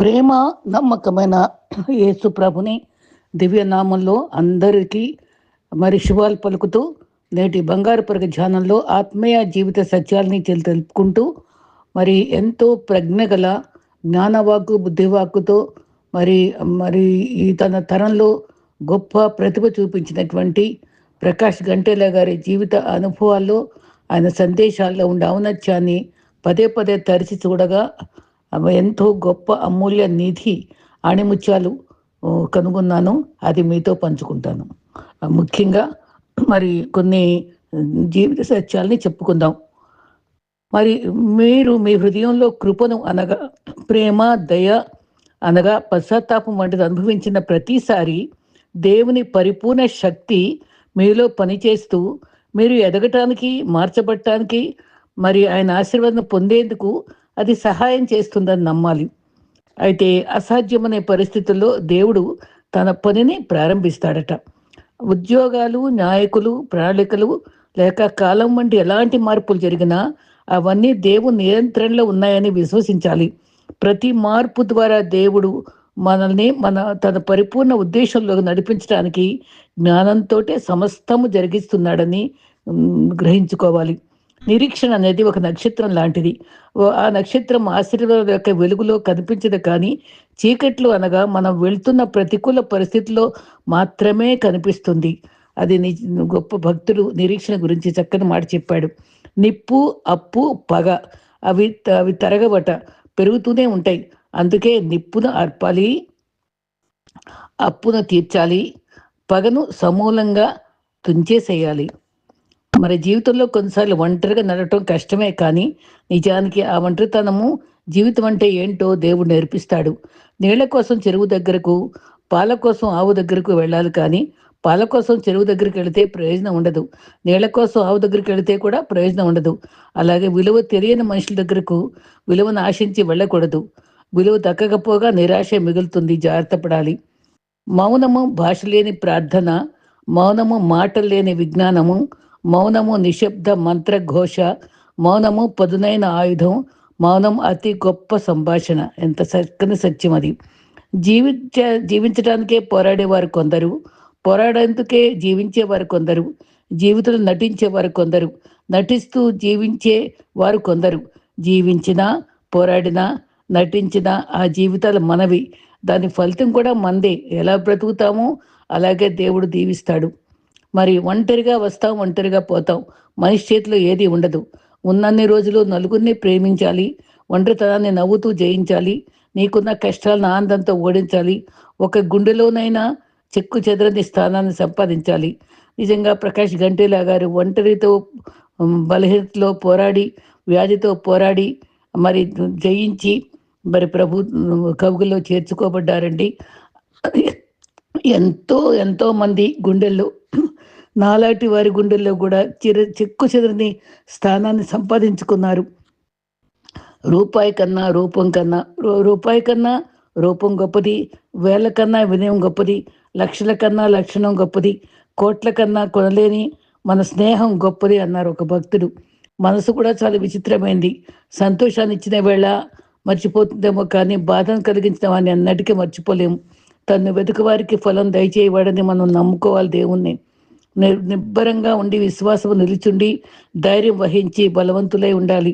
ప్రేమ నమ్మకమైన యేసు ప్రభుని దివ్య నామంలో అందరికీ మరి శుభాలు పలుకుతూ నేటి బంగారు పరగ ధ్యానంలో ఆత్మీయ జీవిత సత్యాలని తెలుపుకుంటూ మరి ఎంతో ప్రజ్ఞ గల జ్ఞానవాక్కు బుద్ధివాక్కుతో మరి మరి ఈ తన తరంలో గొప్ప ప్రతిభ చూపించినటువంటి ప్రకాష్ గంటేల గారి జీవిత అనుభవాల్లో ఆయన సందేశాల్లో ఉండే ఔన్నత్యాన్ని పదే పదే తరిచి చూడగా ఎంతో గొప్ప అమూల్య నిధి ఆణిముత్యాలు కనుగొన్నాను. అది మీతో పంచుకుంటాను. ముఖ్యంగా మరి కొన్ని జీవిత సత్యాలని చెప్పుకుందాం. మరి మీరు మీ హృదయంలో కృపను అనగా ప్రేమ దయ అనగా పశ్చాత్తాపం వంటిది అనుభవించిన ప్రతిసారి దేవుని పరిపూర్ణ శక్తి మీలో పనిచేస్తూ మీరు ఎదగటానికి మార్చబడటానికి మరి ఆయన ఆశీర్వాదం పొందేందుకు అది సహాయం చేస్తుందని నమ్మాలి. అయితే అసాధ్యమనే పరిస్థితుల్లో దేవుడు తన పనిని ప్రారంభిస్తాడట. ఉద్యోగాలు నాయకులు ప్రణాళికలు లేక కాలం వంటి ఎలాంటి మార్పులు జరిగినా అవన్నీ దేవుని నియంత్రణలో ఉన్నాయని విశ్వసించాలి. ప్రతి మార్పు ద్వారా దేవుడు మనల్ని మన తన పరిపూర్ణ ఉద్దేశంలోకి నడిపించడానికి జ్ఞానంతో సమస్తము జరిగిస్తున్నాడని గ్రహించుకోవాలి. నిరీక్షణ అనేది ఒక నక్షత్రం లాంటిది. ఆ నక్షత్రం ఆశీర్వాదం యొక్క వెలుగులో కనిపించదు కానీ చీకట్లు అనగా మనం వెళ్తున్న ప్రతికూల పరిస్థితిలో మాత్రమే కనిపిస్తుంది. అది గొప్ప భక్తుడు నిరీక్షణ గురించి చక్కని మాట చెప్పాడు. నిప్పు అప్పు పగ అవి త- అవి తరగబట పెరుగుతూనే ఉంటాయి. అందుకే నిప్పును అర్పాలి అప్పును తీర్చాలి పగను సమూలంగా తుంచేసేయాలి. మరి జీవితంలో కొన్నిసార్లు ఒంటరిగా నడవటం కష్టమే కానీ నిజానికి ఆ ఒంటరితనము జీవితం అంటే ఏంటో దేవుడు నేర్పిస్తాడు. నీళ్ళ కోసం చెరువు దగ్గరకు పాల కోసం ఆవు దగ్గరకు వెళ్ళాలి కానీ పాల కోసం చెరువు దగ్గరికి వెళితే ప్రయోజనం ఉండదు. నీళ్ళ కోసం ఆవు దగ్గరికి వెళితే కూడా ప్రయోజనం ఉండదు. అలాగే విలువ తెలియని మనుషుల దగ్గరకు విలువను ఆశించి వెళ్ళకూడదు. విలువ దక్కకపోగా నిరాశ మిగులుతుంది. జాగ్రత్త పడాలి. మౌనము భాష లేని ప్రార్థన మౌనము మాటలు లేని విజ్ఞానము మౌనము నిశ్శబ్ద మంత్రఘోష మౌనము పదునైన ఆయుధం మౌనం అతి గొప్ప సంభాషణ. ఎంత చక్కని సత్యం అది. జీవించ జీవించడానికే పోరాడేవారు కొందరు పోరాడేందుకే జీవించేవారు కొందరు జీవితంలో నటించేవారు కొందరు నటిస్తూ జీవించే వారు కొందరు. జీవించినా పోరాడినా నటించినా ఆ జీవితాలు మనవి. దాని ఫలితం కూడా మందే. ఎలా బ్రతుకుతామో అలాగే దేవుడు దీవిస్తాడు. మరి ఒంటరిగా వస్తాం ఒంటరిగా పోతాం. మనిషి చేతిలో ఏది ఉండదు. ఉన్నన్ని రోజులు నలుగురిని ప్రేమించాలి. ఒంటరితనాన్ని నవ్వుతూ జయించాలి. నీకున్న కష్టాలను ఆనందంతో ఓడించాలి. ఒక గుండెలోనైనా చెక్కు చెదరని స్థానాన్ని సంపాదించాలి. నిజంగా ప్రకాష్ గంటేలా గారు ఒంటరితో బలహీనతలో పోరాడి వ్యాధితో పోరాడి మరి జయించి మరి ప్రభు కవుగుల్లో చేర్చుకోబడ్డారండి. ఎంతో ఎంతో మంది గుండెల్లో నాలాంటి వారి గుండెల్లో కూడా చిర చెక్కు చెదరని స్థానాన్ని సంపాదించుకున్నారు. రూపాయి కన్నా రూపం కన్నా రూపాయి కన్నా రూపం గొప్పది వేల కన్నా వినయం గొప్పది లక్షల కన్నా లక్షణం గొప్పది కోట్ల కన్నా కొనలేని మన స్నేహం గొప్పది అన్నారు ఒక భక్తుడు. మనసు కూడా చాలా విచిత్రమైంది. సంతోషాన్ని ఇచ్చిన వేళ మర్చిపోతుందేమో కానీ బాధను కలిగించిన వాడిని అన్నటికీ మర్చిపోలేము. తను వెతుకు వారికి ఫలం దయచేయవాడని మనం నమ్ముకోవాలి దేవుణ్ణి. నిబ్బరంగా ఉండి విశ్వాసం నిలిచుండి ధైర్యం వహించి బలవంతులై ఉండాలి.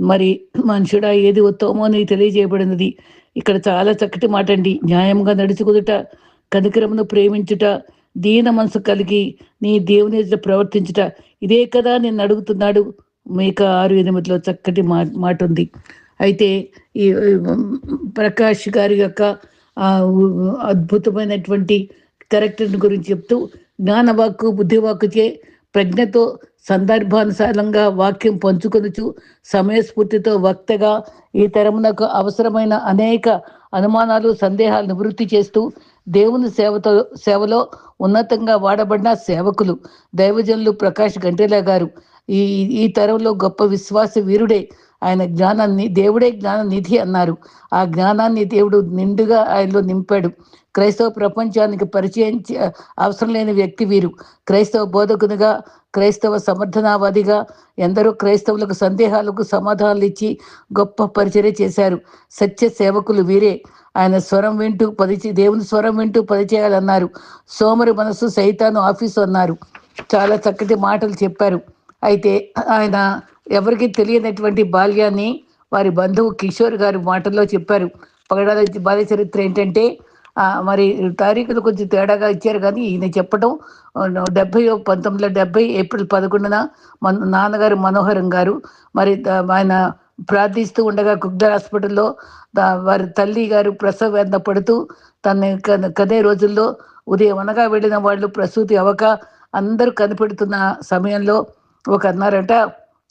మరి మనుషుడా ఏది ఉత్తమో అని తెలియజేయబడినది. ఇక్కడ చాలా చక్కటి మాట అండి న్యాయంగా నడుచుకుదుట కనికరమును ప్రేమించుట దీన మనసు కలిగి నీ దేవుని ప్రవర్తించుట. ఇదే కదా నేను అడుగుతున్నాడు. మీక ఆరు ఎనిమిదిలో చక్కటి మా మాట ఉంది అయితే ఈ ప్రకాష్ గారి యొక్క అద్భుతమైనటువంటి క్యారెక్టర్ గురించి చెప్తూ జ్ఞానవాక్కు బుద్ధివాక్కుచే ప్రజ్ఞతో సందర్భానుసారంగా వాక్యం పంచుకొనుచు సమయస్ఫూర్తితో వక్తగా ఈ తరమునకు అవసరమైన అనేక అనుమానాలు సందేహాలు నివృత్తి చేస్తూ దేవుని సేవతో సేవలో ఉన్నతంగా వాడబడిన సేవకులు దైవజనులు ప్రకాష్ గంటేలా గారు. ఈ ఈ తరంలో గొప్ప విశ్వాస వీరుడే ఆయన జ్ఞానాన్ని దేవుడే జ్ఞాన నిధి అన్నారు. ఆ జ్ఞానాన్ని దేవుడు నిండుగా ఆయనలో నింపాడు. క్రైస్తవ ప్రపంచానికి పరిచయం అవసరం లేని వ్యక్తి వీరు. క్రైస్తవ బోధకునిగా క్రైస్తవ సమర్థనావాదిగా ఎందరో క్రైస్తవులకు సందేహాలకు సమాధానాలు ఇచ్చి గొప్ప పరిచర్య చేశారు. సత్య సేవకులు వీరే. ఆయన స్వరం వింటూ పది దేవుని స్వరం వింటూ పది చేయాలన్నారు సోమరి మనసు సైతాను ఆఫీసు అన్నారు. చాలా చక్కటి మాటలు చెప్పారు. అయితే ఆయన ఎవరికి తెలియనటువంటి బాల్యాన్ని వారి బంధువు కిషోర్ గారు మాటల్లో చెప్పారు. పగడాల బాల్య చరిత్ర ఏంటంటే మరి తారీఖులు కొంచెం తేడాగా ఇచ్చారు కానీ ఈయన చెప్పడం డెబ్బై పంతొమ్మిది వందల డెబ్బై ఏప్రిల్ పదకొండున మన నాన్నగారు మనోహరం గారు మరి ఆయన ప్రార్థిస్తూ ఉండగా కుగ్దర్ హాస్పిటల్లో వారి తల్లి గారు ప్రసవ వేదన పడుతూ తన కదే రోజుల్లో ఉదయం అనగా వెళ్ళిన వాళ్ళు ప్రసూతి అవక అందరూ కనిపెడుతున్న సమయంలో ఒక అన్నారట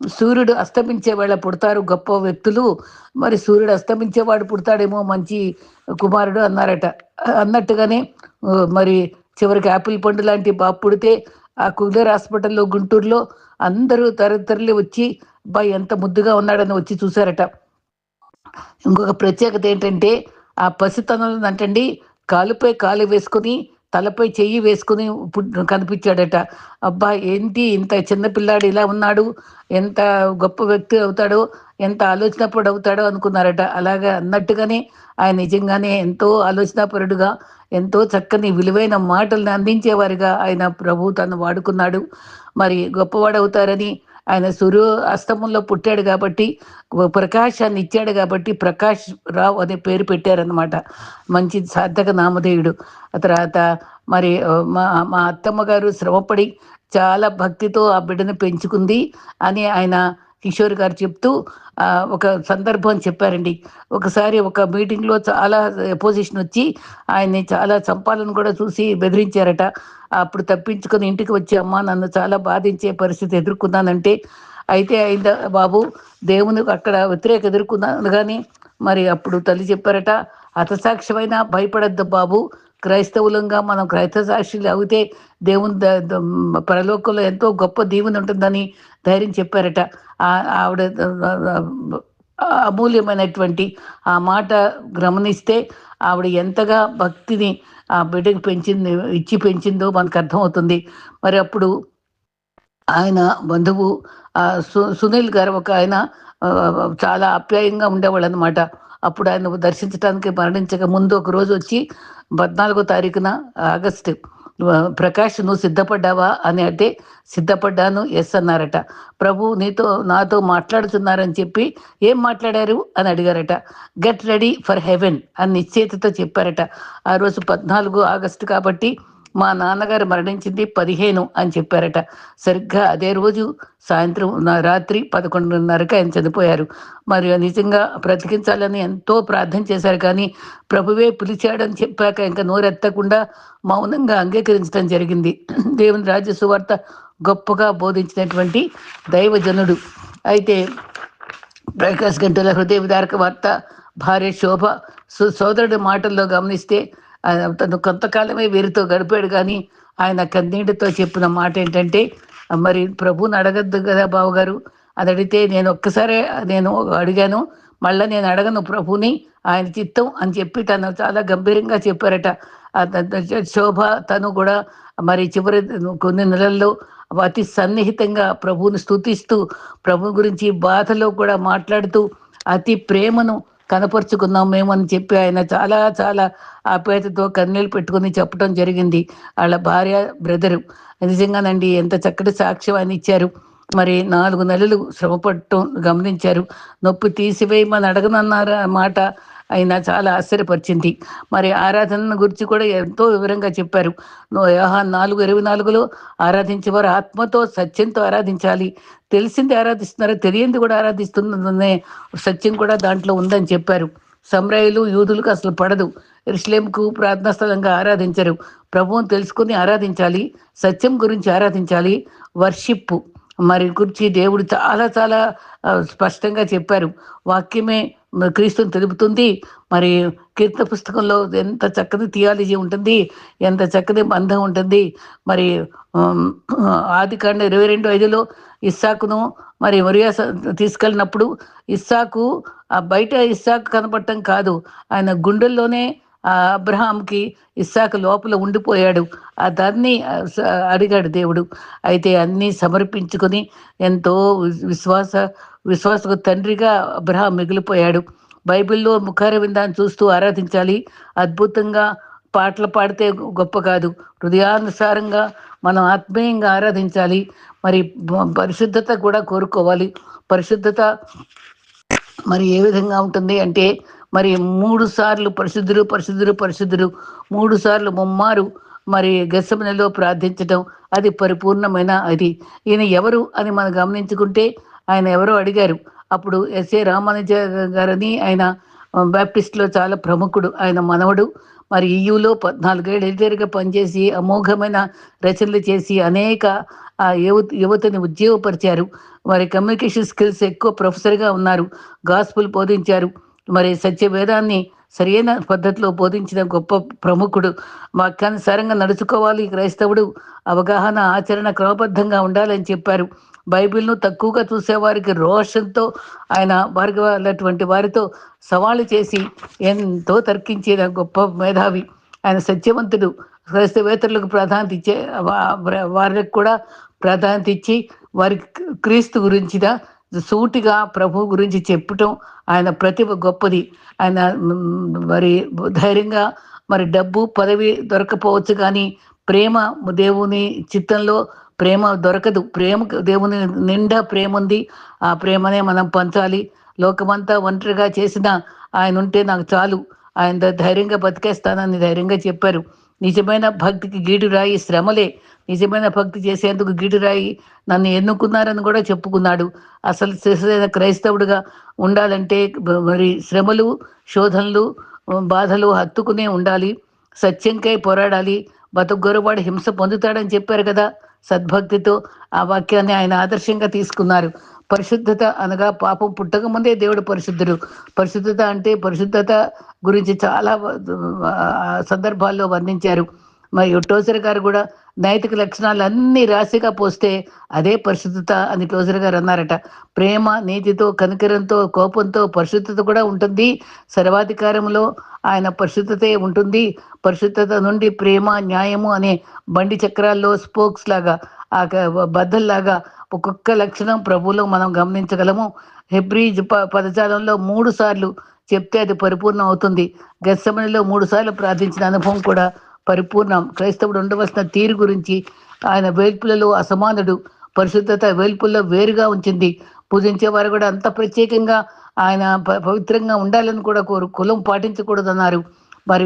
సూర్యుడు అస్తమించే వేళ పుడతారు గొప్ప వ్యక్తులు. మరి సూర్యుడు అస్తమించేవాడు పుడతాడేమో మంచి కుమారుడు అన్నారట. అన్నట్టుగానే మరి చివరికి యాపిల్ పండు లాంటి బాబు పుడితే ఆ కులర్ హాస్పిటల్లో గుంటూరులో అందరూ తరలి వచ్చి అబ్బాయి ఎంత ముద్దుగా ఉన్నాడని వచ్చి చూశారట. ఇంకొక ప్రత్యేకత ఏంటంటే ఆ పసితనంలో అంటండి కాలుపై కాలు వేసుకుని తలపై చెయ్యి వేసుకుని కనిపించాడట. అబ్బా ఏంటి ఇంత చిన్న పిల్లాడు ఇలా ఉన్నాడు? ఎంత గొప్ప వ్యక్తి అవుతాడో? ఎంత ఆలోచనపరుడు అవుతాడో? అనుకున్నారట. అలాగా అన్నట్టుగానే ఆయన నిజంగానే ఎంతో ఆలోచనాపరుడుగా ఎంతో చక్కని విలువైన మాటలను అందించేవారిగా ఆయన ప్రభు తను వాడుకున్నాడు. మరి గొప్పవాడవుతారని ఆయన సూర్యో అస్తమంలో పుట్టాడు కాబట్టి ప్రకాశాన్ని ఇచ్చాడు కాబట్టి ప్రకాష్ రావు అనే పేరు పెట్టారనమాట మంచి సార్థక నామధేయుడు. ఆ తర్వాత మరి మా మా అత్తమ్మ గారు శ్రమపడి చాలా భక్తితో ఆ బిడ్డను పెంచుకుంది అని ఆయన కిషోర్ గారు చెప్తూ ఒక సందర్భం చెప్పారండి. ఒకసారి ఒక మీటింగ్లో చాలా పొజిషన్ వచ్చి ఆయన్ని చాలా చంపాలని కూడా చూసి బెదిరించారట. అప్పుడు తప్పించుకొని ఇంటికి వచ్చి అమ్మ నన్ను చాలా బాధించే పరిస్థితి ఎదుర్కొన్నానంటే అయితే అయిందా బాబు? దేవుని అక్కడ వ్యతిరేక ఎదుర్కొన్నాను కానీ మరి అప్పుడు తల్లి చెప్పారట హతసాక్ష్యమైనా భయపడద్దు బాబు. క్రైస్తవులంగా మనం క్రైస్తవ సాక్షులు అవుతే దేవుని పరలోకంలో ఎంతో గొప్ప దీవెన ఉంటుందని ధైర్యం చెప్పారట. ఆవిడ అమూల్యమైనటువంటి ఆ మాట గమనిస్తే ఆవిడ ఎంతగా భక్తిని ఆ బిడ్డకి పెంచింది ఇచ్చి పెంచిందో మనకు అర్థమవుతుంది. మరి అప్పుడు ఆయన బంధువు సునీల్ గారు ఒక ఆయన చాలా ఆప్యాయంగా ఉండేవాళ్ళు అనమాట అప్పుడు ఆయన దర్శించడానికి మరణించక ముందు ఒక రోజు వచ్చి పద్నాలుగో తారీఖున ఆగస్టు ప్రకాష్ నువ్వు సిద్ధపడ్డావా అని అంటే సిద్ధపడ్డాను ఎస్ అన్నారట. ప్రభు నీతో నాతో మాట్లాడుతున్నారని చెప్పి ఏం మాట్లాడారు అని అడిగారట. గెట్ రెడీ ఫర్ హెవెన్ అని నిశ్చేతతో చెప్పారట. ఆ రోజు పద్నాలుగు ఆగస్టు కాబట్టి మా నాన్నగారు మరణించింది పదిహేను అని చెప్పారట. సరిగ్గా అదే రోజు సాయంత్రం రాత్రి పదకొండున్నరకి ఆయన చనిపోయారు. మరి నిజంగా బ్రతికించాలని ఎంతో ప్రార్థన చేశారు కానీ ప్రభువే పిలిచాడని చెప్పాక ఇంకా నోరెత్తకుండా మౌనంగా అంగీకరించడం జరిగింది. దేవుని రాజ్య సువార్త గొప్పగా బోధించినటువంటి దైవజనుడు. అయితే ప్రకాశ్ గంటల హృదయ విదారక వార్త భార్య శోభ సోదరుడి మాటల్లో గమనిస్తే తను కొంతకాలమే వీరితో గడిపాడు కానీ ఆయన కన్నీటితో చెప్పిన మాట ఏంటంటే మరి ప్రభుని అడగద్దు కదా బావగారు. అది అడిగితే నేను ఒక్కసారే నేను అడిగాను. మళ్ళీ నేను అడగను ప్రభుని ఆయన చిత్తం అని చెప్పి తను చాలా గంభీరంగా చెప్పారట. శోభ తను కూడా మరి చివరి కొన్ని నెలల్లో అతి సన్నిహితంగా ప్రభువుని స్థుతిస్తూ ప్రభు గురించి బాధలో కూడా మాట్లాడుతూ అతి ప్రేమను కనపరుచుకున్నాం మేమని చెప్పి ఆయన చాలా చాలా ఆప్యాయతతో కన్నీళ్ళు పెట్టుకుని చెప్పడం జరిగింది. వాళ్ళ భార్య బ్రదరు. నిజంగానండి ఎంత చక్కటి సాక్ష్యం అని ఇచ్చారు. మరి నాలుగు నెలలు శ్రమపడటం గమనించారు. నొప్పి తీసివేయమని అడగనన్నారు మాట? ఆయన చాలా ఆశ్చర్యపరిచింది. మరి ఆరాధనను గురించి కూడా ఎంతో వివరంగా చెప్పారు. యోహాన్ నాలుగు ఇరవై నాలుగులో ఆరాధించేవారు ఆత్మతో సత్యంతో ఆరాధించాలి. తెలిసింది ఆరాధిస్తున్నారు తెలియంది కూడా ఆరాధిస్తుందనే సత్యం కూడా దాంట్లో ఉందని చెప్పారు. సమరాయులు యూదులకు అసలు పడదు. ఇస్లేంకు ప్రార్థనా స్థలంగా ఆరాధించరు. ప్రభువును తెలుసుకుని ఆరాధించాలి. సత్యం గురించి ఆరాధించాలి. వర్షిప్ మరి గురించి దేవుడు చాలా చాలా స్పష్టంగా చెప్పారు. వాక్యమే క్రీస్తుని తెలుపుతుంది. మరి కీర్తన పుస్తకంలో ఎంత చక్కని థియాలజీ ఉంటుంది ఎంత చక్కని బంధం ఉంటుంది. మరి ఆది కాండ ఇరవై రెండు ఐదులో ఇస్సాకును మరి మరియా తీసుకెళ్ళినప్పుడు ఇస్సాకు ఆ బయట ఇస్సాకు కనపడటం కాదు. ఆయన గుండెల్లోనే అబ్రహాంకి ఇస్సాకు లోపల ఉండిపోయాడు. ఆ దాన్ని అడిగాడు దేవుడు. అయితే అన్నీ సమర్పించుకొని ఎంతో విశ్వాస విశ్వాసకు తండ్రిగా అబ్రహాం మిగిలిపోయాడు. బైబిల్లో ముఖార విందాన్ని చూస్తూ ఆరాధించాలి. అద్భుతంగా పాటలు పాడితే గొప్ప కాదు. హృదయానుసారంగా మనం ఆత్మీయంగా ఆరాధించాలి. మరి పరిశుద్ధత కూడా కోరుకోవాలి. పరిశుద్ధత మరి ఏ విధంగా ఉంటుంది అంటే మరి మూడు సార్లు పరిశుద్ధులు పరిశుద్ధులు పరిశుద్ధులు మూడు సార్లు ముమ్మారు మరి గసమనలో ప్రార్థించడం అది పరిపూర్ణమైన అది. ఈయన ఎవరు అని మనం గమనించుకుంటే ఆయన ఎవరో అడిగారు. అప్పుడు ఎస్ఏ రామానుజ గారని ఆయన బ్యాప్టిస్ట్లో చాలా ప్రముఖుడు ఆయన మనవడు. మరి ఈయూలో పద్నాలుగేళ్ళు ఎడిటర్గా పనిచేసి అమోఘమైన రచనలు చేసి అనేక ఆ యువత యువతని ఉద్యోగపరిచారు మరి కమ్యూనికేషన్ స్కిల్స్ ఎక్కువ ప్రొఫెసర్గా ఉన్నారు. గాస్పుల్ బోధించారు. మరి సత్యవేదాన్ని సరైన పద్ధతిలో బోధించిన గొప్ప ప్రముఖుడు వాక్యానుసారంగా నడుచుకోవాలి. క్రైస్తవుడు అవగాహన ఆచరణ క్రమబద్ధంగా ఉండాలని చెప్పారు. బైబిల్ను తక్కువగా చూసేవారికి రోషంతో ఆయన వారికి వాళ్ళటువంటి వారితో సవాళ్ళు చేసి ఎంతో తర్కించిన గొప్ప మేధావి. ఆయన సత్యవంతుడు. క్రైస్తవేతరులకు ప్రాధాన్యత ఇచ్చే వారికి కూడా ప్రాధాన్యత ఇచ్చి వారికి క్రీస్తు గురించిన సూటిగా ప్రభు గురించి చెప్పటం ఆయన ప్రతిభ గొప్పది. ఆయన మరి ధైర్యంగా మరి డబ్బు పదవి దొరకపోవచ్చు కానీ ప్రేమ దేవుని చిత్తంలో ప్రేమ దొరకదు. ప్రేమ దేవుని నిండా ప్రేమ ఉంది ఆ ప్రేమనే మనం పంచాలి. లోకమంతా ఒంటరిగా చేసిన ఆయన ఉంటే నాకు చాలు. ఆయన ధైర్యంగా బతికేస్తానని ధైర్యంగా చెప్పారు. నిజమైన భక్తికి గీటురాయి శ్రమలే. నిజమైన భక్తి చేసేందుకు గీటురాయి నన్ను ఎన్నుకున్నారని కూడా చెప్పుకున్నాడు. అసలు శిశులైన క్రైస్తవుడిగా ఉండాలంటే మరి శ్రమలు శోధనలు బాధలు హత్తుకునే ఉండాలి. సత్యంకై పోరాడాలి. బతుకుగొరవాడు హింస పొందుతాడని చెప్పారు కదా. సద్భక్తితో ఆ వాక్యాన్ని ఆయన ఆదర్శంగా తీసుకున్నారు. పరిశుద్ధత అనగా పాపం పుట్టక ముందే దేవుడు పరిశుద్ధుడు. పరిశుద్ధత అంటే పరిశుద్ధత గురించి చాలా సందర్భాల్లో వర్ణించారు. మరి టోసర్ గారు కూడా నైతిక లక్షణాలు అన్ని రాశిగా పోస్తే అదే పరిశుద్ధత అని టోసర్ గారు అన్నారట. ప్రేమ నీతితో కనికరంతో కోపంతో పరిశుద్ధత కూడా ఉంటుంది. సర్వాధికారంలో ఆయన పరిశుద్ధతే ఉంటుంది. పరిశుద్ధత నుండి ప్రేమ న్యాయము అనే బండి చక్రాల్లో స్పోక్స్ లాగా ఆ క- బద్దల్లాగా ఒక్కొక్క లక్షణం ప్రభువులో మనం గమనించగలము. హెబ్రిజ్ ప- పదజాలంలో మూడు సార్లు చెప్తే అది పరిపూర్ణం అవుతుంది. గస్సమనిలో మూడు సార్లు ప్రార్థించిన అనుభవం కూడా పరిపూర్ణం. క్రైస్తవుడు ఉండవలసిన తీరు గురించి ఆయన వేల్పులలో అసమానుడు. పరిశుద్ధత వేల్పుల్లో వేరుగా ఉంచింది. పూజించేవారు కూడా అంత ప్రత్యేకంగా ఆయన పవిత్రంగా ఉండాలని కూడా కోరు కులం పాటించకూడదన్నారు. మరి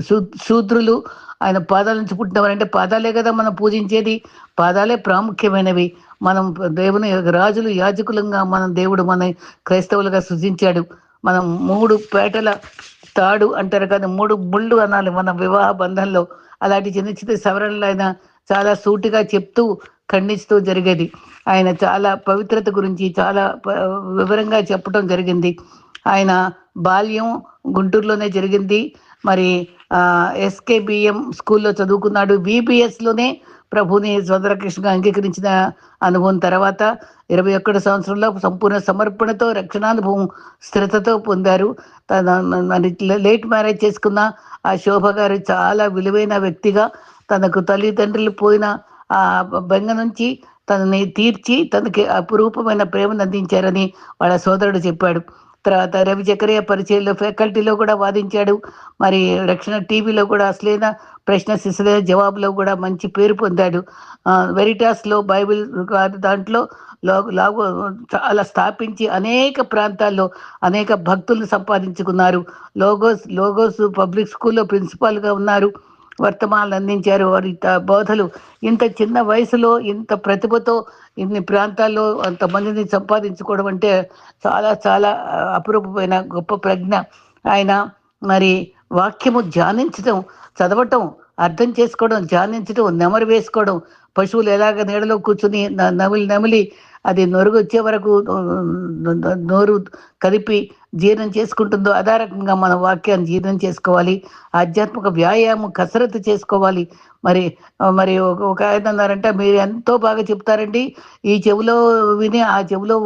శూ- శూద్రులు ఆయన పాదాల నుంచి పుట్టినవారంటే పాదాలే కదా మనం పూజించేది. పాదాలే ప్రాముఖ్యమైనవి. మనం దేవుని రాజులు యాజకులంగా మనం దేవుడు మన క్రైస్తవులుగా సృజించాడు. మనం మూడు పేటల తాడు అంటారు కానీ మూడు ముళ్ళు అనాలి మన వివాహ బంధంలో. అలాంటి చిన్న చిన్న సవరణలు ఆయన చాలా సూటిగా చెప్తూ ఖండిస్తూ జరిగేది. ఆయన చాలా పవిత్రత గురించి చాలా వివరంగా చెప్పడం జరిగింది. ఆయన బాల్యం గుంటూరులోనే జరిగింది. మరి ఎస్కేబిఎం స్కూల్లో చదువుకున్నాడు. బీబీఎస్లోనే ప్రభుని స్వతంత్రకృష్ణగా అంగీకరించిన అనుభవం తర్వాత ఇరవై ఒక్కటి సంవత్సరంలో సంపూర్ణ సమర్పణతో రక్షణానుభవం స్థిరతతో పొందారు. తన మరి లేట్ మ్యారేజ్ చేసుకున్న ఆ శోభ గారు చాలా విలువైన వ్యక్తిగా తనకు తల్లిదండ్రులు పోయిన ఆ బెంగ నుంచి తనని తీర్చి తనకి అపురూపమైన ప్రేమను అందించారని వాళ్ళ సోదరుడు చెప్పాడు. తర్వాత రవి చక్రయ్య పరిచయంలో ఫ్యాకల్టీలో కూడా వాదించాడు. మరి రక్షణ టీవీలో కూడా అసలైన ప్రశ్న శిశులైన జవాబులో కూడా మంచి పేరు పొందాడు. వెరిటాస్లో బైబిల్ దాంట్లో లాగు అలా స్థాపించి అనేక ప్రాంతాల్లో అనేక భక్తులను సంపాదించుకున్నారు. లోగోస్ లోగోస్ పబ్లిక్ స్కూల్లో ప్రిన్సిపాల్గా ఉన్నారు. వర్తమానాలు అందించారు. వారి త- బోధలు ఇంత చిన్న వయసులో ఇంత ప్రతిభతో ఇన్ని ప్రాంతాల్లో అంతమందిని సంపాదించుకోవడం అంటే చాలా చాలా అపురూపమైన గొప్ప ప్రజ్ఞ. ఆయన మరి వాక్యము ధ్యానించటం చదవటం అర్థం చేసుకోవడం ధ్యానించడం నెమరు వేసుకోవడం పశువులు ఎలాగ నీడలో కూర్చుని నమిలి నమిలి అది నొరుగు వచ్చే వరకు నోరు కదిపి జీర్ణం చేసుకుంటుందో అదే రకంగా మన వాక్యాన్ని జీర్ణం చేసుకోవాలి. ఆధ్యాత్మిక వ్యాయామం కసరత్తు చేసుకోవాలి. మరి మరి ఒక ఒక ఆయన అన్నారంటే మీరు ఎంతో బాగా చెప్తారండి. ఈ చెవిలో విని ఆ చెవిలో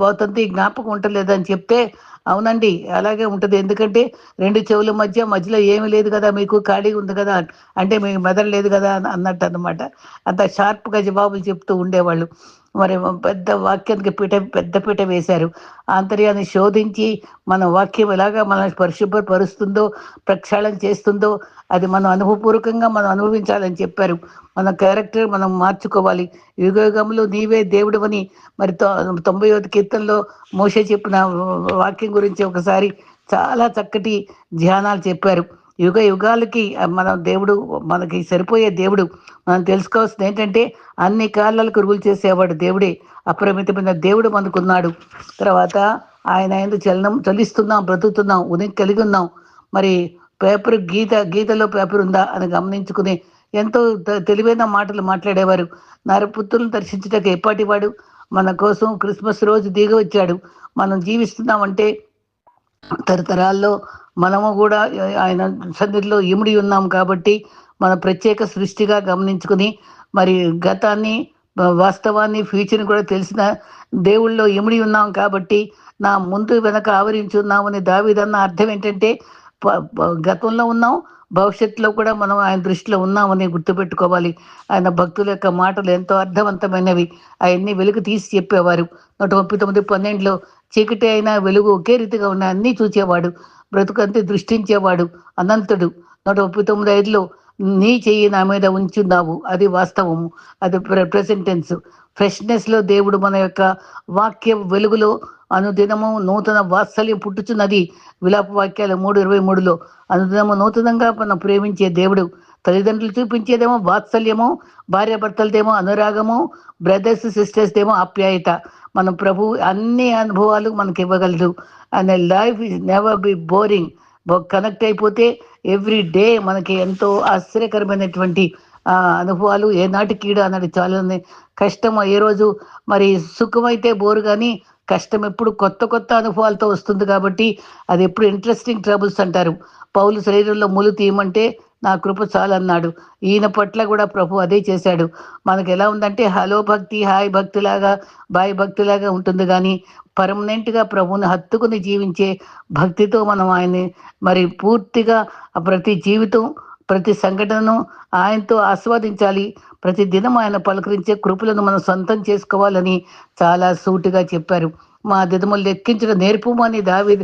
పోతుంది జ్ఞాపకం ఉంటలేదని చెప్తే అవునండి అలాగే ఉంటుంది. ఎందుకంటే రెండు చెవుల మధ్య మధ్యలో ఏమి లేదు కదా మీకు ఖాళీ ఉంది కదా అంటే మీ మెదడు లేదు కదా అని అన్నట్టు అనమాట అంత షార్ప్గా జవాబులు చెప్తూ ఉండేవాళ్ళు. మరి పెద్ద వాక్యానికి పీట పెద్ద పీట వేశారు. ఆంతర్యాన్ని శోధించి మన వాక్యం ఎలాగా మనం పరిశుభ్రపరుస్తుందో ప్రక్షాళన చేస్తుందో అది మనం అనుభవపూర్వకంగా మనం అనుభవించాలని చెప్పారు. మన క్యారెక్టర్ మనం మార్చుకోవాలి. యుగయుగంలో నీవే దేవుడు అని మరి తొ- తొంభై ఐదు కీర్తనలో మోషే చెప్పిన వాక్యం గురించి ఒకసారి చాలా చక్కటి ధ్యానాలు చెప్పారు. యుగ యుగాలకి మనం దేవుడు మనకి సరిపోయే దేవుడు మనం తెలుసుకోవాల్సింది ఏంటంటే అన్ని కాలాలకు రూల్ చేసేవాడు దేవుడే అప్రమితమైన దేవుడు మనకున్నాడు. తర్వాత ఆయన ఆయన చలనం చలిస్తున్నాం బ్రతుకుతున్నాం ఉనికి కలిగి ఉన్నాం. మరి పేపర్ గీత గీతలో పేపర్ ఉందా అని గమనించుకుని ఎంతో తెలివైన మాటలు మాట్లాడేవారు. నరపుత్రులను దర్శించటకు ఎప్పటివాడు మన కోసం క్రిస్మస్ రోజు దిగి వచ్చాడు. మనం జీవిస్తున్నామంటే తరతరాల్లో మనము కూడా ఆయన సన్నిధిలో ఇముడి ఉన్నాం కాబట్టి మన ప్రత్యేక సృష్టిగా గమనించుకుని మరి గతాన్ని వాస్తవాన్ని ఫ్యూచర్ని కూడా తెలిసిన దేవుళ్ళలో ఇమిడి ఉన్నాం కాబట్టి నా ముందు వెనక ఆవరించున్నామని దావిదన్న అర్థం ఏంటంటే ప- గతంలో ఉన్నాం భవిష్యత్తులో కూడా మనం ఆయన దృష్టిలో ఉన్నామని గుర్తుపెట్టుకోవాలి. ఆయన భక్తుల యొక్క మాటలు ఎంతో అర్థవంతమైనవి. అవన్నీ వెలుగు తీసి చెప్పేవారు. నూట ముప్పై తొమ్మిది పన్నెండులో చీకటి అయినా వెలుగు ఒకే రీతిగా ఉన్న అన్నీ చూచేవాడు. బ్రతుకంతే దృష్టించేవాడు. అనంతుడు. నూట ముప్పై తొమ్మిది ఐదులో నీ చెయ్యి నా మీద ఉంచున్నావు. అది వాస్తవము. అది ప్రెసెంటెన్స్ ఫ్రెష్నెస్లో ఫ్రెష్నెస్లో దేవుడు మన యొక్క వాక్య వెలుగులో అనుదినము నూతన వాత్సల్యం పుట్టుచున్నది. విలాప వాక్యాలు మూడు ఇరవై మూడులో అనుదినము నూతనంగా మనం ప్రేమించే దేవుడు తల్లిదండ్రులు చూపించేదేమో వాత్సల్యము భార్యాభర్తలదేమో అనురాగము బ్రదర్స్ సిస్టర్స్ దేమో ఆప్యాయత. మన ప్రభు అన్ని అనుభవాలు మనకి ఇవ్వగలరు and life is never be boring. Connect అయిపోతే ఎవ్రీ డే మనకి ఎంతో ఆశ్చర్యకరమైనటువంటి అనుభవాలు ఏనాటి కీడ అన్నది చాలా ఉన్నాయి. కష్టం ఏ రోజు మరి సుఖమైతే బోరు కానీ కష్టం ఎప్పుడు కొత్త కొత్త అనుభవాలతో వస్తుంది కాబట్టి అది ఎప్పుడు ఇంట్రెస్టింగ్ ట్రబుల్స్ అంటారు. పౌలు శరీరంలో ములు తీయమంటే నా కృప చాలన్నాడు ఈయన పట్ల కూడా ప్రభు అదే చేశాడు. మనకి ఎలా ఉందంటే హలో భక్తి హాయ్ భక్తిలాగా బాయ్ భక్తిలాగా ఉంటుంది కానీ పర్మనెంట్గా ప్రభుని హత్తుకుని జీవించే భక్తితో మనం ఆయన్ని మరి పూర్తిగా ప్రతి జీవితం ప్రతి సంఘటనను ఆయనతో ఆస్వాదించాలి. ప్రతి దినం ఆయన పలకరించే కృపలను మనం సొంతం చేసుకోవాలని చాలా సూటిగా చెప్పారు. మా దిదములు లెక్కించడం నేర్పుమని దావి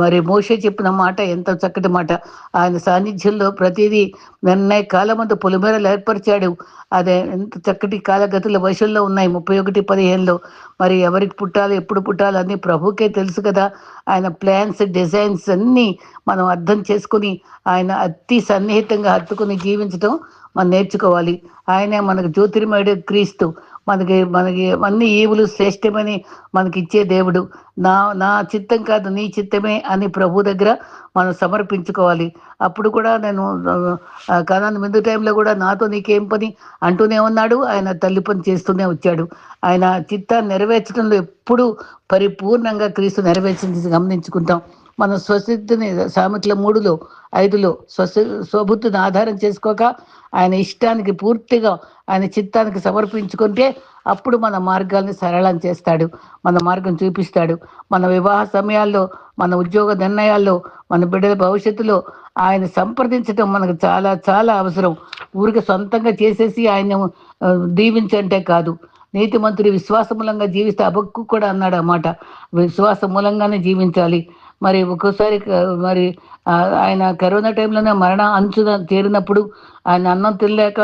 మరి మోషే చెప్పిన మాట ఎంత చక్కటి మాట. ఆయన సాన్నిధ్యంలో ప్రతిదీ నిర్ణయ కాలమందు పొలిమేరలు ఏర్పరిచాడు. అదే ఎంత చక్కటి కాలగతుల వయసుల్లో ఉన్నాయి. ముప్పై ఒకటి పదిహేనులో. మరి ఎవరికి పుట్టాలి ఎప్పుడు పుట్టాలి అన్ని ప్రభుకే తెలుసు కదా. ఆయన ప్లాన్స్ డిజైన్స్ అన్నీ మనం అర్థం చేసుకుని ఆయన అతి సన్నిహితంగా హత్తుకుని జీవించడం మనం నేర్చుకోవాలి. ఆయనే మనకు జ్యోతిర్మయుడు క్రీస్తు. మనకి మనకి అన్ని ఈవులు శ్రేష్టమని మనకి ఇచ్చే దేవుడు. నా నా చిత్తం కాదు నీ చిత్తమే అని ప్రభు దగ్గర మనం సమర్పించుకోవాలి. అప్పుడు కూడా నేను కనాన్ ముందు టైంలో కూడా నాతో నీకేం పని అంటూనే ఉన్నాడు. ఆయన తల్లి పని చేస్తూనే వచ్చాడు. ఆయన చిత్తాన్ని నెరవేర్చడంలో ఎప్పుడు పరిపూర్ణంగా క్రీస్తు నెరవేర్చింది గమనించుకుంటాం. మన స్వసిద్ధిని సామెతల మూడులో ఐదులో స్వసి స్వబుద్ధిని ఆధారం చేసుకోక ఆయన ఇష్టానికి పూర్తిగా ఆయన చిత్తానికి సమర్పించుకుంటే అప్పుడు మన మార్గాల్ని సరళం చేస్తాడు మన మార్గం చూపిస్తాడు. మన వివాహ సమయాల్లో మన ఉద్యోగ నిర్ణయాల్లో మన బిడ్డల భవిష్యత్తులో ఆయన సంప్రదించడం మనకు చాలా చాలా అవసరం. ఊరికి సొంతంగా చేసేసి ఆయన దీవించంటే కాదు. నీతిమంతుడి విశ్వాస మూలంగా జీవిస్తే అబక్కు కూడా అన్నాడు అన్నమాట విశ్వాస మూలంగానే జీవించాలి. మరి ఒక్కోసారి మరి ఆయన కరోనా టైంలోనే మరణ అంచున చేరినప్పుడు ఆయన అన్నం తినలేక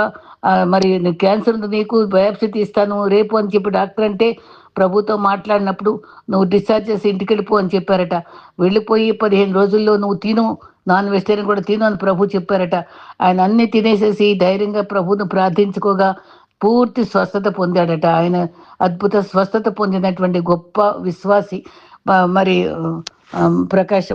మరి క్యాన్సర్ నీకు బయాప్సీ తీస్తాను రేపు అని చెప్పి డాక్టర్ అంటే ప్రభుతో మాట్లాడినప్పుడు నువ్వు డిశ్చార్జ్ చేసి ఇంటికి వెళ్ళిపో అని చెప్పారట. వెళ్ళిపోయి పదిహేను రోజుల్లో నువ్వు తిను నాన్ వెజిటేరియన్ కూడా తిను అని ప్రభు చెప్పారట. ఆయన అన్ని తినేసేసి ధైర్యంగా ప్రభుని ప్రార్థించుకోగా పూర్తి స్వస్థత పొందాడట. ఆయన అద్భుత స్వస్థత పొందినటువంటి గొప్ప విశ్వాసి. మరి ప్రకాష్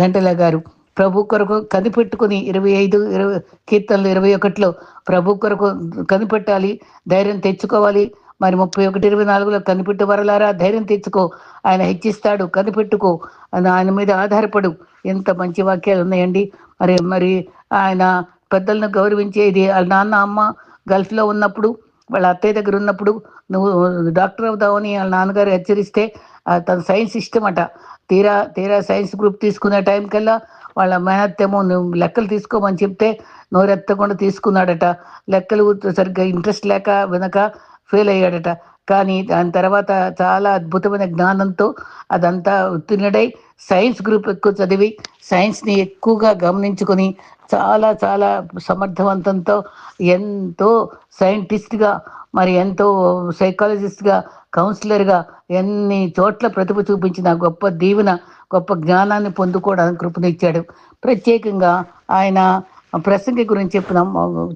గంటల గారు ప్రభు కొరకు కనిపెట్టుకుని ఇరవై ఐదు ఇరవై కీర్తనలు ఇరవై ఒకటిలో ప్రభు కొరకు కనిపెట్టాలి ధైర్యం తెచ్చుకోవాలి. మరి ముప్పై ఒకటి ఇరవై నాలుగులో కనిపెట్టు వరలారా ధైర్యం తెచ్చుకో. ఆయన హెచ్చిస్తాడు కనిపెట్టుకో. ఆయన మీద ఆధారపడు. ఎంత మంచి వాక్యాలు ఉన్నాయండి. మరి మరి ఆయన పెద్దలను గౌరవించేది వాళ్ళ నాన్న అమ్మ గల్ఫ్లో ఉన్నప్పుడు వాళ్ళ అత్తయ్య దగ్గర ఉన్నప్పుడు నువ్వు డాక్టర్ అవుతావని వాళ్ళ నాన్నగారు హెచ్చరిస్తే తన సైన్స్ ఇష్టం అట. తీరా తీరా సైన్స్ గ్రూప్ తీసుకునే టైం కల్లా వాళ్ళ మేనత్తేమో నువ్వు లెక్కలు తీసుకోమని చెప్తే నోరెత్తకుండా తీసుకున్నాడట. లెక్కలు సరిగ్గా ఇంట్రెస్ట్ లేక వెనక ఫెయిల్ అయ్యాడట. కానీ దాని తర్వాత చాలా అద్భుతమైన జ్ఞానంతో అదంతా ఉత్తీర్ణుడై సైన్స్ గ్రూప్ ఎక్కువ చదివి సైన్స్ని ఎక్కువగా గమనించుకొని చాలా చాలా సమర్థవంతంతో ఎంతో సైంటిస్ట్గా మరి ఎంతో సైకాలజిస్ట్గా కౌన్సిలర్గా ఎన్ని చోట్ల ప్రతిభ చూపించిన గొప్ప దీవెన గొప్ప జ్ఞానాన్ని పొందుకోవడానికి కృపనిచ్చాడు. ప్రత్యేకంగా ఆయన ప్రసంగి గురించి చెప్పిన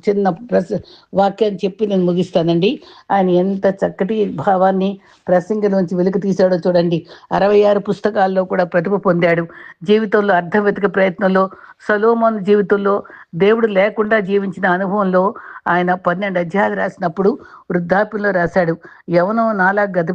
చిన్న ప్రస వాక్యాన్ని చెప్పి నేను ముగిస్తానండి. ఆయన ఎంత చక్కటి భావాన్ని ప్రసంగి నుంచి వెలుగు తీశాడో చూడండి. అరవై ఆరు పుస్తకాల్లో కూడా ప్రతిభ పొందాడు. జీవితంలో అర్థం వెతికే ప్రయత్నంలో సలోమోన్ జీవితంలో దేవుడు లేకుండా జీవించిన అనుభవంలో ఆయన పన్నెండు అధ్యాయాలు రాసినప్పుడు వృద్ధాప్యంలో రాశాడు. ఎవనో నాలా గది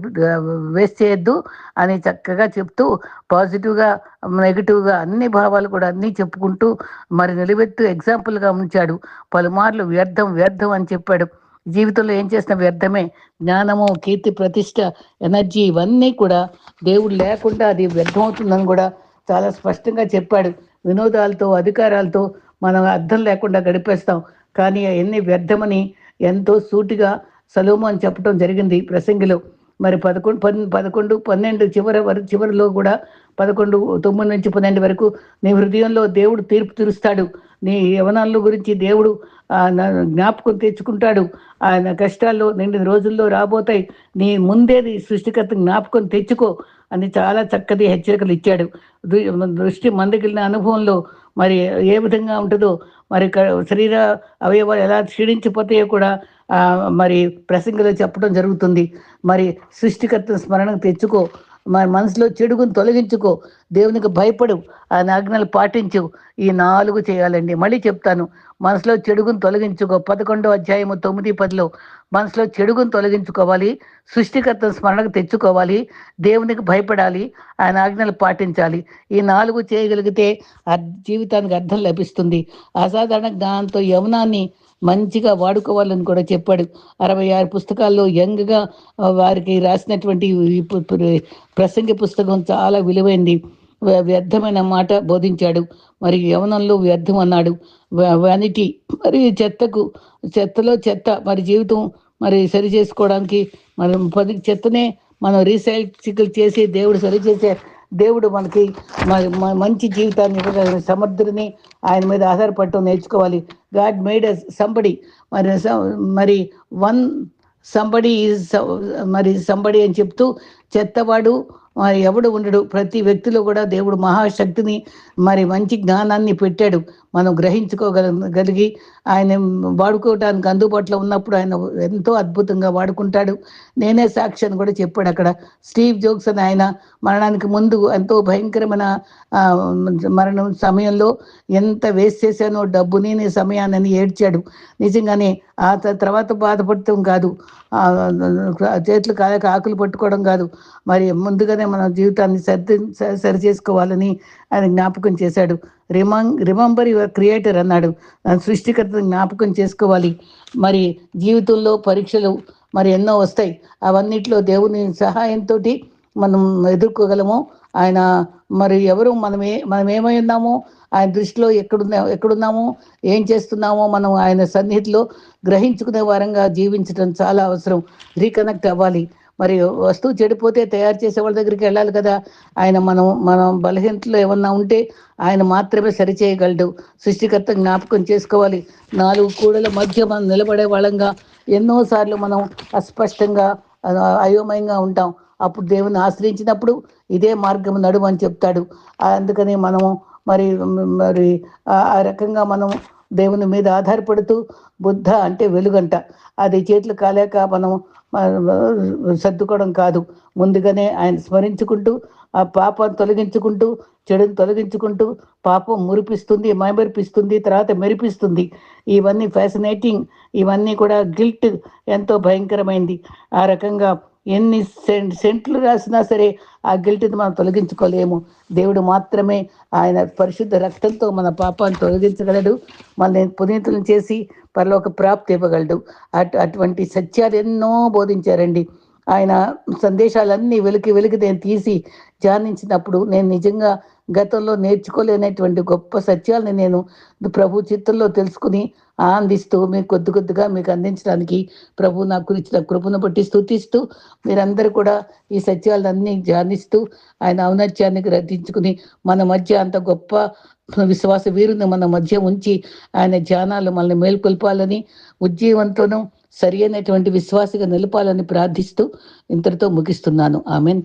వేస్ట్ చేయొద్దు అని చక్కగా చెప్తూ పాజిటివ్గా నెగిటివ్గా అన్ని భావాలు కూడా అన్నీ చెప్పుకుంటూ మరి నిలబెత్తు ఎగ్జాంపుల్గా ఉంచాడు. పలుమార్లు వ్యర్థం వ్యర్థం అని చెప్పాడు. జీవితంలో ఏం చేసిన వ్యర్థమే. జ్ఞానము కీర్తి ప్రతిష్ట ఎనర్జీ ఇవన్నీ కూడా దేవుడు లేకుండా అది వ్యర్థమవుతుందని కూడా చాలా స్పష్టంగా చెప్పాడు. వినోదాలతో అధికారాలతో మనం అర్థం లేకుండా గడిపేస్తాం. కానీ అవన్నీ వ్యర్థమని ఎంతో సూటిగా సలోము అని చెప్పడం జరిగింది ప్రసంగిలో. మరి పదకొండు పన్ పదకొండు పన్నెండు చివరి వరకు చివరిలో కూడా పదకొండు తొమ్మిది నుంచి పన్నెండు వరకు నీ హృదయంలో దేవుడు తీర్పు తీరుస్తాడు. నీ యవనాల గురించి దేవుడు జ్ఞాపకం తెచ్చుకుంటాడు. ఆయన కష్టాల్లో నిండిన రోజుల్లో రాబోతాయి. నీ ముందేది సృష్టికర్త జ్ఞాపకం తెచ్చుకో అని చాలా చక్కటి హెచ్చరికలు ఇచ్చాడు. దృష్టి మందగిలిన అనుభవంలో మరి ఏ విధంగా ఉంటుందో మరి శరీర అవయవాలు ఎలా క్షీణించిపోతాయో కూడా మరి ప్రసంగలో చెప్పడం జరుగుతుంది. మరి సృష్టికర్త స్మరణకు తెచ్చుకో. మరి మనసులో చెడుగును తొలగించుకో. దేవునికి భయపడు. ఆ ఆజ్ఞలు పాటించు. ఈ నాలుగు చేయాలండి. మళ్ళీ చెప్తాను. మనసులో చెడుగును తొలగించుకో. పదకొండో అధ్యాయము తొమ్మిది పదిలో మనసులో చెడుగును తొలగించుకోవాలి సృష్టికర్త స్మరణకు తెచ్చుకోవాలి దేవునికి భయపడాలి ఆయన ఆజ్ఞలు పాటించాలి. ఈ నాలుగు చేయగలిగితే జీవితానికి అర్థం లభిస్తుంది. అసాధారణ జ్ఞానంతో యవనాన్ని మంచిగా వాడుకోవాలని కూడా చెప్పాడు. అరవై ఆరు పుస్తకాల్లో యంగ్గా వారికి రాసినటువంటి ప్రసంగి పుస్తకం చాలా విలువైంది. వ్యర్థమైన మాట బోధించాడు. మరి యవనంలో వ్యర్థం అన్నాడు. వ్యానిటీ. మరి చెత్తకు చెత్తలో చెత్త మరి జీవితం మరి సరి చేసుకోవడానికి మనం పది చెత్తనే మనం రీసైకిల్ చేసి దేవుడు సరి చేసే దేవుడు మనకి మంచి జీవితాన్ని ఇవ్వగలిగిన సమర్థుడిని ఆయన మీద ఆధారపడటం నేర్చుకోవాలి. గాడ్ మేడ్ అస్ సంబడి మరి మరి వన్ సంబడి ఈజ్ మరి సంబడి అని చెప్తూ చెత్తవాడు మరి ఎవడు ఉండడు. ప్రతి వ్యక్తిలో కూడా దేవుడు మహాశక్తిని మరి మంచి జ్ఞానాన్ని పెట్టాడు. మనం గ్రహించుకోగలిగి ఆయన వాడుకోవటానికి అందుబాటులో ఉన్నప్పుడు ఆయన ఎంతో అద్భుతంగా వాడుకుంటాడు. నేనే సాక్షి అని కూడా చెప్పాడు అక్కడ. స్టీవ్ జోక్స్ అని ఆయన మరణానికి ముందు ఎంతో భయంకరమైన మరణం సమయంలో ఎంత వేస్ట్ చేశానో డబ్బుని నీ సమయాన్ని ఏడ్చాడు. నిజంగానే ఆ తర్వాత బాధపడటం కాదు. చేతులు కాయక ఆకులు పట్టుకోవడం కాదు. మరి ముందుగానే మన జీవితాన్ని సరి సరి చేసుకోవాలని ఆయన జ్ఞాపకం చేశాడు. రిమం రిమంబర్ యువర్ క్రియేటర్ అన్నాడు. సృష్టికర్త జ్ఞాపకం చేసుకోవాలి. మరి జీవితంలో పరీక్షలు మరి ఎన్నో వస్తాయి. అవన్నిట్లో దేవుని సహాయంతో మనం ఎదుర్కోగలము. ఆయన మరి ఎవరు మనమే మనం ఏమై ఉన్నామో? ఆయన దృష్టిలో ఎక్కడున్నా ఎక్కడున్నామో? ఏం చేస్తున్నామో మనం ఆయన సన్నిధిలో గ్రహించుకునే వారంగా జీవించడం చాలా అవసరం. రీకనెక్ట్ అవ్వాలి. మరి వస్తువు చెడిపోతే తయారు చేసే వాళ్ళ దగ్గరికి వెళ్ళాలి కదా. ఆయన మనం మనం బలహీనతలు ఏమన్నా ఉంటే ఆయన మాత్రమే సరిచేయగలడు. సృష్టికర్త జ్ఞాపకం చేసుకోవాలి. నాలుగు కూడల మధ్య మనం నిలబడే వాళ్ళంగా ఎన్నోసార్లు మనం అస్పష్టంగా అయోమయంగా ఉంటాం. అప్పుడు దేవుని ఆశ్రయించినప్పుడు ఇదే మార్గం నడుమని చెప్తాడు. అందుకని మనము మరి మరి ఆ రకంగా మనం దేవుని మీద ఆధారపడుతూ బుద్ధ అంటే వెలుగంట. అది చేతులు కాలేక మనం సర్దుకోవడం కాదు. ముందుగానే ఆయన స్మరించుకుంటూ ఆ పాపాన్ని తొలగించుకుంటూ చెడుని తొలగించుకుంటూ పాపం మురిపిస్తుంది మైమరిపిస్తుంది తర్వాత మెరిపిస్తుంది. ఇవన్నీ ఫ్యాసినేటింగ్ ఇవన్నీ కూడా గిల్ట్ ఎంతో భయంకరమైంది. ఆ రకంగా ఎన్ని సెంట్ సెంట్లు రాసినా సరే ఆ గిల్ట్ని మనం తొలగించుకోలేము. దేవుడు మాత్రమే ఆయన పరిశుద్ధ రక్తంతో మన పాపాన్ని తొలగించగలడు. మనల్ని పునీతులను చేసి పరలోక ప్రాప్తి ఇవ్వగలడు. అటు అటువంటి సత్యాలు ఎన్నో బోధించారండి. ఆయన సందేశాలన్నీ వెలికి వెలికి నేను తీసి ధ్యానించినప్పుడు నేను నిజంగా గతంలో నేర్చుకోలేనటువంటి గొప్ప సత్యాలని నేను ప్రభు చిత్తంలో తెలుసుకుని ఆనందిస్తూ మీరు కొద్ది కొద్దిగా మీకు అందించడానికి ప్రభు నాకు ఇచ్చిన కృపను బట్టి స్థుతిస్తూ మీరందరూ కూడా ఈ సత్యాలన్నీ ధ్యానిస్తూ ఆయన ఔన్నత్యాన్ని గ్రహించుకుని మన మధ్య అంత గొప్ప విశ్వాస వీరుని మన మధ్య ఉంచి ఆయన ధ్యానాలు మనల్ని మేల్కొల్పాలని ఉజ్జీవంతోనూ సరి అయినటువంటి విశ్వాసగా నిలపాలని ప్రార్థిస్తూ ఇంతటితో ముగిస్తున్నాను. ఆమెన్.